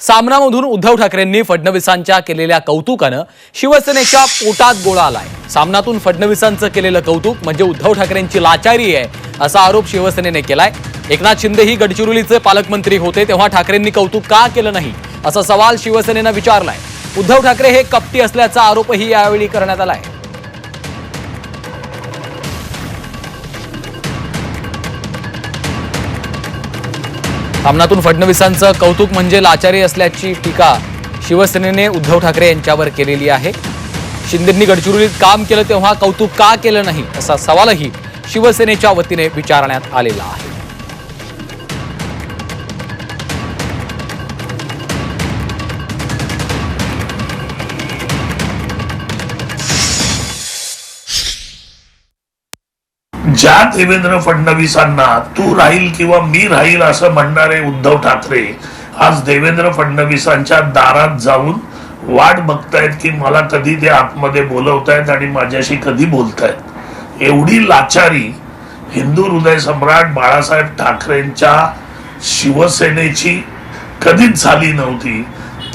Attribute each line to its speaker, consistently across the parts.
Speaker 1: सामनामधून उद्धव ठाकरेंनी फडणवीसांच्या केलेल्या कौतुकानं शिवसेनेच्या पोटात गोळा आलाय. सामनातून फडणवीसांचं केलेलं कौतुक म्हणजे उद्धव ठाकरेंची लाचारी आहे असा आरोप शिवसेनेने केलाय. एकनाथ शिंदे ही गडचिरोलीचे पालकमंत्री होते तेव्हा ठाकरेंनी कौतुक का केलं नाही असा सवाल शिवसेनेनं विचारलाय. उद्धव ठाकरे हे कपटी असल्याचा आरोपही यावेळी करण्यात आलाय. सामनातून फडणवीसांचं कौतुक म्हणजे लाचारी असल्याची टीका शिवसेनेने उद्धव ठाकरे यांच्यावर केलेली आहे. शिंदेंनी गडचिरोलीत काम केलं तेव्हा कौतुक का केलं नाही असा सवालही शिवसेनेच्या वतीने विचारण्यात आलेला आहे.
Speaker 2: ज्या देवेंद्र फडणवीसांना तू राहील किंवा मी राहील असं म्हणणारे उद्धव ठाकरे आज देवेंद्र फडणवीसांच्या दारात जाऊन वाट बघतायत की मला कधी ते आतमध्ये बोलवतायत आणि माझ्याशी कधी बोलतायत. एवढी लाचारी हिंदू हृदय सम्राट बाळासाहेब ठाकरेंच्या शिवसेनेची कधीच झाली नव्हती.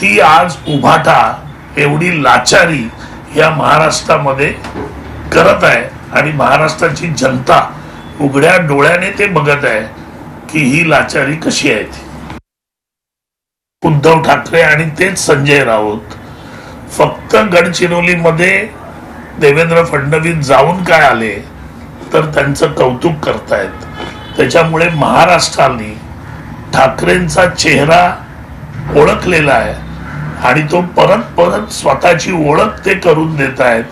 Speaker 2: ती आज उभाटा एवढी लाचारी या महाराष्ट्रामध्ये करत आहे. आणि महाराष्ट्राची जनता उघड्या डोळ्याने ते बघत आहे की ही लाचारी कशी आहे ती. उद्धव ठाकरे आणि तेच संजय राऊत फक्त गडचिरोलीमध्ये देवेंद्र फडणवीस जाऊन काय आले तर त्यांचं कौतुक करतायत. त्याच्यामुळे महाराष्ट्राने ठाकरेंचा चेहरा ओळखलेला आहे आणि तो परत परत स्वतःची ओळख ते करून देत आहेत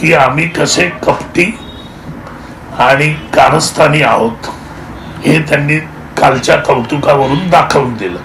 Speaker 2: की आम्ही कसे कपटी आणि कारस्थानी आहोत हे त्यांनी कालच्या कौतुकावरून दाखवून दिलं.